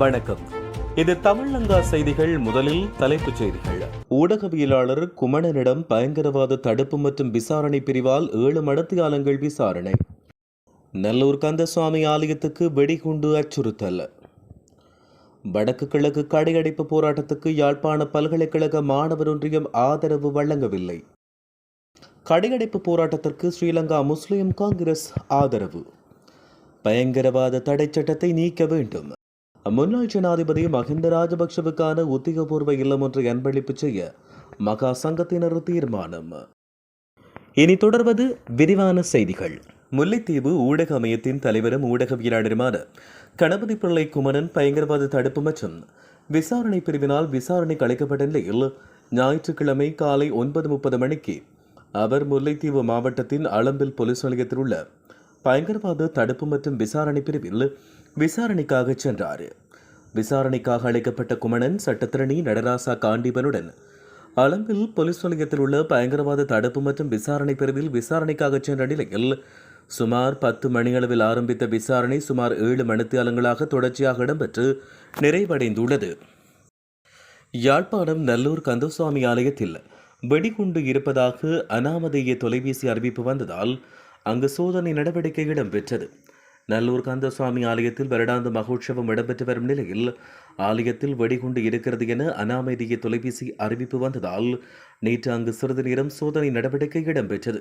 வணக்கம். இது தமிழங்கா செய்திகள் முதலில் தலைப்புச் செய்திகள். ஊடகவியலாளர் குமணனிடம் பயங்கரவாத தடுப்பு மற்றும் விசாரணை பிரிவால் ஏழு மடத்தியாலங்கள் விசாரணை. நல்லூர் கந்தசுவாமி ஆலயத்துக்கு வெடிகுண்டு அச்சுறுத்தல். வடக்கு கிழக்கு கடையடைப்பு போராட்டத்துக்கு யாழ்ப்பாண பல்கலைக்கழக மாணவர் ஒன்றியம் ஆதரவு வழங்கவில்லை. கடையடைப்பு போராட்டத்திற்கு ஸ்ரீலங்கா முஸ்லிம் காங்கிரஸ் ஆதரவு. பயங்கரவாத தடை சட்டத்தை நீக்க வேண்டும். முன்னாள் ஜனாதிபதி மஹிந்த ராஜபக்ஷவுக்கான உத்தியோகபூர்வ இல்லம் ஒன்றை அன்பளிப்பு செய்ய மகா சங்கத்தினர் தீர்மானம். இனி தொடர்வது விரிவான செய்திகள். முல்லைத்தீவு ஊடக அமையத்தின் தலைவரும் ஊடகவியலாளருமான கணபதி பிள்ளை குமரன் பயங்கரவாத தடுப்பு மற்றும் விசாரணை பிரிவினால் விசாரணை அழைக்கப்பட்ட நிலையில் ஞாயிற்றுக்கிழமை காலை ஒன்பது முப்பது மணிக்கு அவர் முல்லைத்தீவு மாவட்டத்தின் அளம்பில் போலீஸ் நிலையத்தில் உள்ள பயங்கரவாத தடுப்பு மற்றும் விசாரணை பிரிவில் விசாரணைக்காக சென்றார். விசாரணைக்காக அழைக்கப்பட்ட குமணன் சட்டத்திரணி நடராசா காண்டீபனுடன் அலம்பில் போலீஸ் நிலையத்தில் உள்ள பயங்கரவாத தடுப்பு மற்றும் விசாரணை பிரிவில் விசாரணைக்காக சென்ற நிலையில் சுமார் பத்து மணியளவில் ஆரம்பித்த விசாரணை சுமார் ஏழு மணித்தியாலங்களாக தொடர்ச்சியாக இடம்பெற்று நிறைவடைந்துள்ளது. யாழ்ப்பாணம் நல்லூர் கந்தசுவாமி ஆலயத்தில் வெடிகுண்டு இருப்பதாக அனாமதேய தொலைபேசி அறிவிப்பு வந்ததால் அங்கு சோதனை நடவடிக்கை இடம்பெற்றது. நல்லூர் கந்தசுவாமி ஆலயத்தில் வருடாந்த மகோற்சவம் இடம்பெற்று வரும் நிலையில் ஆலயத்தில் வெடிகுண்டு இருக்கிறது என அனாமதிய தொலைபேசி அறிவிப்பு வந்ததால் நேற்று அங்கு சிறிது நேரம் சோதனை நடவடிக்கை இடம்பெற்றது.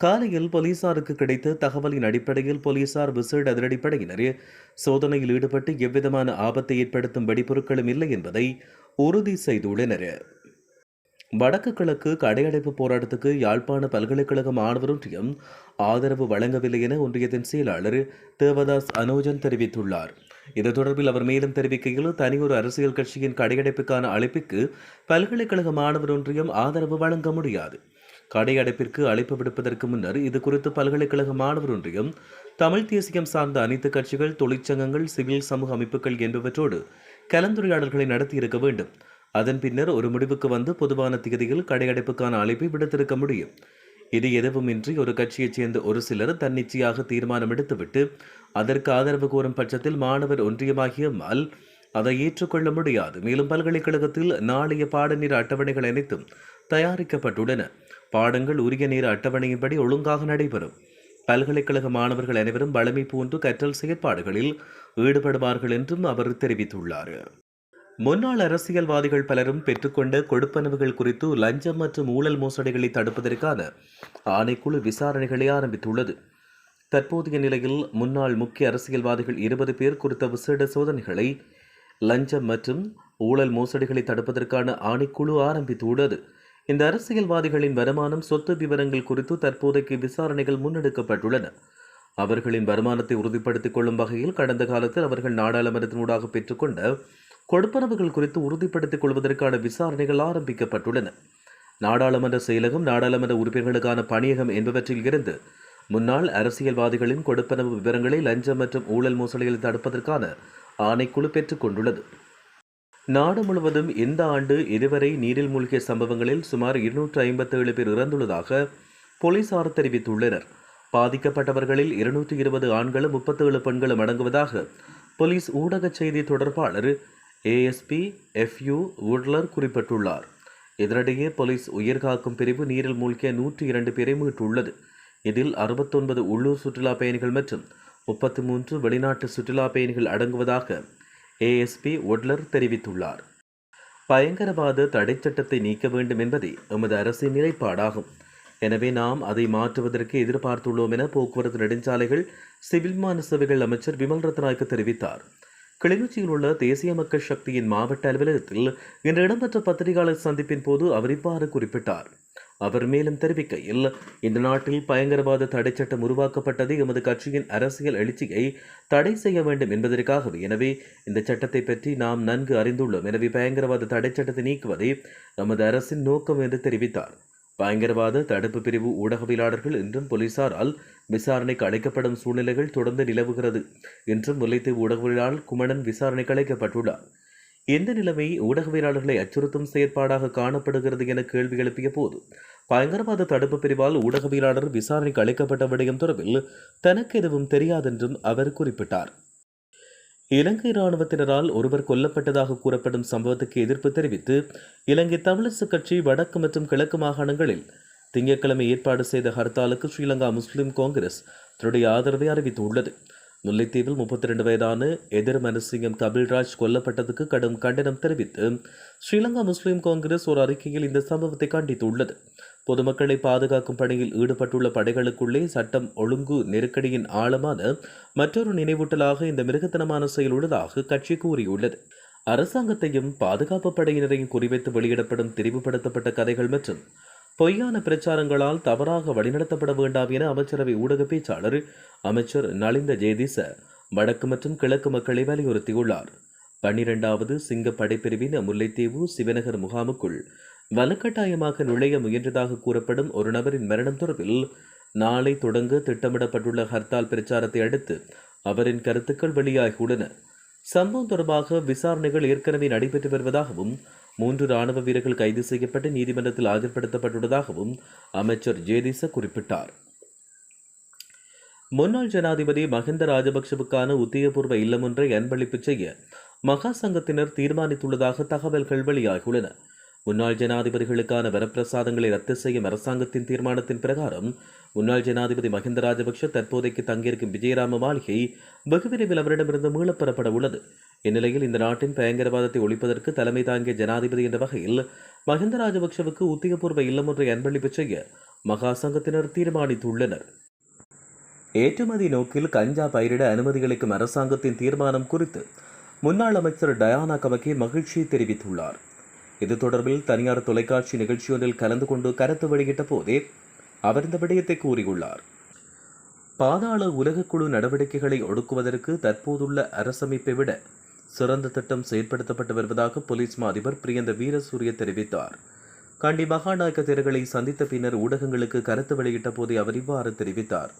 காலையில் போலீசாருக்கு கிடைத்த தகவலின் அடிப்படையில் போலீசார் விசேட அதிரடிப்படையினர் சோதனையில் ஈடுபட்டு எவ்விதமான ஆபத்தை ஏற்படுத்தும் வெடிபொருட்களும் இல்லை என்பதை உறுதி செய்துள்ளனர். வடக்கு கிழக்கு கடையடைப்பு போராட்டத்துக்கு யாழ்ப்பாண பல்கலைக்கழக மாணவர் ஒன்றியம் ஆதரவு வழங்கவில்லை என ஒன்றியத்தின் செயலாளர் தேவதாஸ் அனோஜன் தெரிவித்துள்ளார். இது தொடர்பில் அவர் மேலும் தெரிவிக்கையில் தனியொரு அரசியல் கட்சியின் கடையடைப்புக்கான அழைப்புக்கு பல்கலைக்கழக மாணவர் ஒன்றியம் ஆதரவு வழங்க முடியாது. கடையடைப்பிற்கு அழைப்பு விடுப்பதற்கு முன்னர் இது குறித்து பல்கலைக்கழக மாணவர் ஒன்றியம் தமிழ் தேசியம் சார்ந்த அனைத்து கட்சிகள் தொழிற்சங்கங்கள் சிவில் சமூக அமைப்புகள் என்பவற்றோடு கலந்துரையாடல்களை நடத்தியிருக்க வேண்டும். அதன் பின்னர் ஒரு முடிவுக்கு வந்து பொதுவான திகதியில் கடையடைப்புக்கான அழைப்பை விடுத்திருக்க முடியும். இது எதுவுமின்றி ஒரு கட்சியைச் சேர்ந்த ஒரு சிலர் தன்னிச்சையாக தீர்மானம் எடுத்துவிட்டு அதற்கு ஆதரவு கோரும் பட்சத்தில் மாணவர் ஒன்றியமாகிய மல் அதை ஏற்றுக்கொள்ள முடியாது. மேலும் பல்கலைக்கழகத்தில் நாளைய பாடநீர் அட்டவணைகள் அனைத்தும் தயாரிக்கப்பட்டுள்ளன. பாடங்கள் உரிய நேர அட்டவணையின்படி ஒழுங்காக நடைபெறும். பல்கலைக்கழக மாணவர்கள் அனைவரும் வளமை போன்று கற்றல் செயற்பாடுகளில் ஈடுபடுவார்கள் என்றும் அவர் தெரிவித்துள்ளார். முன்னாள் அரசியல்வாதிகள் பலரும் பெற்றுக்கொண்ட கொடுப்பனவுகள் குறித்து லஞ்சம் மற்றும் ஊழல் மோசடிகளை தடுப்பதற்கான ஆணைக்குழு விசாரணைகளை ஆரம்பித்துள்ளது. தற்போதைய நிலையில் முன்னாள் முக்கிய அரசியல்வாதிகள் இருபது பேர் குறித்த விசேட சோதனைகளை லஞ்சம் மற்றும் ஊழல் மோசடிகளை தடுப்பதற்கான ஆணைக்குழு ஆரம்பித்துள்ளது. இந்த அரசியல்வாதிகளின் வருமானம் சொத்து விவரங்கள் குறித்து தற்போதைக்கு விசாரணைகள் முன்னெடுக்கப்பட்டுள்ளன. அவர்களின் வருமானத்தை உறுதிப்படுத்திக் கொள்ளும் வகையில் கடந்த காலத்தில் அவர்கள் நாடாளுமன்றத்தினூடாக பெற்றுக்கொண்ட கொடுப்பனவுகள் குறித்து உறுதிப்படுத்திக் கொள்வதற்கான விசாரணைகள் ஆரம்பிக்கப்பட்டுள்ளன. நாடாளுமன்ற செயலகம் நாடாளுமன்ற உறுப்பினர்களுக்கான பணியகம் என்பவற்றில் இருந்து முன்னாள் அரசியல்வாதிகளின் கொடுப்பனவு விவரங்களை லஞ்சம் மற்றும் ஊழல் மோசடிகளை தடுப்பதற்கான ஆணைக்குழு பெற்றுக் கொண்டுள்ளது. நாடு முழுவதும் இந்த ஆண்டு இதுவரை நீரில் மூழ்கிய சம்பவங்களில் சுமார் இருநூற்று ஐம்பத்தேழு பேர் இறந்துள்ளதாக போலீசார் தெரிவித்துள்ளனர். பாதிக்கப்பட்டவர்களில் இருநூற்றி இருபது ஆண்களும் முப்பத்தேழு பெண்களும் அடங்குவதாக போலீஸ் ஊடக செய்தி தொடர்பாளர் ஏஎஸ்பி எஃப்யூ உட்லர் குறிப்பிட்டுள்ளார். இதனிடையே போலீஸ் உயிர்காக்கும் பிரிவு நீரில் மூழ்கிய நூற்றி இரண்டு பேரை மீட்டுள்ளது. இதில் அறுபத்தொன்பது உள்ளூர் சுற்றுலா பயணிகள் மற்றும் முப்பத்தி மூன்று வெளிநாட்டு சுற்றுலா பயணிகள் அடங்குவதாக ஏஎஸ்பி ஒட்லர் தெரிவித்துள்ளார். பயங்கரவாத தடை சட்டத்தை நீக்க வேண்டும் என்பதே எமது அரசின் நிலைப்பாடாகும். எனவே நாம் அதை மாற்றுவதற்கு எதிர்பார்த்துள்ளோம் என போக்குவரத்து நெடுஞ்சாலைகள் சிவில் விமான சேவைகள் அமைச்சர் விமல் ரத்னாய்க்கு தெரிவித்தார். கிளிநொச்சியில் உள்ள தேசிய மக்கள் சக்தியின் மாவட்ட அலுவலகத்தில் இன்று இடம்பெற்ற பத்திரிகையாளர் சந்திப்பின் போது அவர் இவ்வாறு குறிப்பிட்டார். அவர் மேலும் தெரிவிக்கையில் இந்த நாட்டில் பயங்கரவாத தடை சட்டம் உருவாக்கப்பட்டது எமது கட்சியின் அரசியல் எழுச்சியை தடை செய்ய வேண்டும் என்பதற்காகவே. எனவே இந்த சட்டத்தை பற்றி நாம் நன்கு அறிந்துள்ளோம். எனவே பயங்கரவாத தடை சட்டத்தை நீக்குவதே நமது அரசின் நோக்கம் என்று தெரிவித்தார். பயங்கரவாத தடுப்பு பிரிவு ஊடகவியலாளர்கள் இன்றும் போலீசாரால் விசாரணைக்கு அழைக்கப்படும் சூழ்நிலைகள் தொடர்ந்து நிலவுகிறது என்றும் முல்லைத்தீவு ஊடகவியலாளர் குமணன் விசாரணைக்கு அழைக்கப்பட்டுள்ளார். இந்த நிலைமை ஊடகவியலாளர்களை அச்சுறுத்தும் செயற்பாடாக காணப்படுகிறது என கேள்வி எழுப்பிய போது பயங்கரவாத தடுப்பு பிரிவால் ஊடகவியலாளர் விசாரணைக்கு அழைக்கப்பட்ட விடயம் தொடர்பில் தனக்கு எதுவும் தெரியாதென்றும் அவர் குறிப்பிட்டார். இலங்கை இராணுவத்தினரால் ஒருவர் கொல்லப்பட்டதாக கூறப்படும் சம்பவத்துக்கு எதிர்ப்பு தெரிவித்து இலங்கை தமிழரசுக் கட்சி வடக்கு மற்றும் கிழக்கு மாகாணங்களில் திங்கட்கிழமை ஏற்பாடு செய்த ஹர்த்தாலுக்கு ஸ்ரீலங்கா முஸ்லிம் காங்கிரஸ் தன்னுடைய ஆதரவை அறிவித்துள்ளது. முல்லைத்தீவில் முப்பத்தி ரெண்டு வயதான எதிர் மனசிங்கம் கபில்ராஜ் கொல்லப்பட்டதுக்கு கடும் கண்டனம் தெரிவித்து ஸ்ரீலங்கா முஸ்லிம் காங்கிரஸ் ஒரு அறிக்கையில் இந்த சம்பவத்தை கண்டித்துள்ளது. பொதுமக்களை பாதுகாக்கும் பணியில் ஈடுபட்டுள்ள படைகளுக்குள்ளே சட்டம் ஒழுங்கு நெருக்கடியின் ஆழமான மற்றொரு நினைவூட்டலாக இந்த மிருகத்தனமான செயல் உள்ளதாக கட்சி கூறியுள்ளது. அரசாங்கத்தையும் பாதுகாப்பு படையினரையும் குறிவைத்து வெளியிடப்படும் திரிவுபடுத்தப்பட்ட கதைகள் மற்றும் பொய்யான பிரச்சாரங்களால் தவறாக வழிநடத்தப்பட வேண்டாம் என அமைச்சரவை ஊடக பேச்சாளர் அமைச்சர் நலிந்த ஜெயதிச வடக்கு மற்றும் கிழக்கு மக்களை வலியுறுத்தியுள்ளார். பன்னிரெண்டாவது சிங்க படைப்பிரிவின் முல்லைத்தீவு சிவநகர் முகாமுக்குள் வலுக்கட்டாயமாக நுழைய முயன்றதாக கூறப்படும் ஒரு நபரின் மரணம் தொடர்பில் நாளை தொடங்க திட்டமிடப்பட்டுள்ள ஹர்த்தால் பிரச்சாரத்தை அடுத்து அவரின் கருத்துக்கள் வெளியாகியுள்ளன. சம்பவம் தொடர்பாக விசாரணைகள் ஏற்கனவே நடைபெற்று வருவதாகவும் மூன்று ராணுவ வீரர்கள் கைது செய்யப்பட்டு நீதிமன்றத்தில் ஆஜர்படுத்தப்பட்டுள்ளதாகவும் அமைச்சர் ஜேதிச குறிப்பிட்டார். முன்னாள் ஜனாதிபதி மஹிந்த ராஜபக்ஷவுக்கான உத்தியபூர்வ இல்லம் ஒன்றை அன்பளிப்பு செய்ய மகா சங்கத்தினர் தீர்மானித்துள்ளதாக தகவல்கள் வெளியாகியுள்ளன. முன்னாள் ஜனாதிபதிகளுக்கான வரப்பிரசாதங்களை ரத்து செய்யும் அரசாங்கத்தின் தீர்மானத்தின் பிரகாரம் முன்னாள் ஜனாதிபதி மஹிந்த ராஜபக்ஷ தற்போதைக்கு தங்கியிருக்கும் விஜயராம மாளிகை வெகு விரைவில் அவரிடமிருந்து மீளப்பெறப்பட உள்ளது. இந்நிலையில் இந்த நாட்டின் பயங்கரவாதத்தை ஒழிப்பதற்கு தலைமை தாங்கிய ஜனாதிபதி என்ற வகையில் மஹிந்த ராஜபக்சவுக்கு உத்தியபூர்வ இல்லம் ஒன்றை அன்பளிப்பு செய்ய மகா சங்கத்தினர் தீர்மானித்துள்ளனர். ஏற்றுமதி நோக்கில் கஞ்சா பயிரிட அனுமதியளிக்கும் அரசாங்கத்தின் தீர்மானம் குறித்து முன்னாள் அமைச்சர் டயானா கமகே மகிழ்ச்சி தெரிவித்துள்ளார். இது தொடர்பில் தனியார் தொலைக்காட்சி நிகழ்ச்சியொன்றில் கலந்து கொண்டு கருத்து வெளியிட்ட போதே அவர் இந்த விடயத்தை கூறியுள்ளார். பாதாள உலகக்குழு நடவடிக்கைகளை ஒடுக்குவதற்கு தற்போதுள்ள அரசமைப்பை விட சிறந்த திட்டம் செயற்படுத்தப்பட்டு வருவதாக போலீஸ் மா அதிபர் பிரியந்த வீரசூரிய தெரிவித்தார். கண்டி மகாநாயக்க தேர்தலை சந்தித்த பின்னர் ஊடகங்களுக்கு கருத்து வெளியிட்ட போதே அவர் இவ்வாறு தெரிவித்தார்.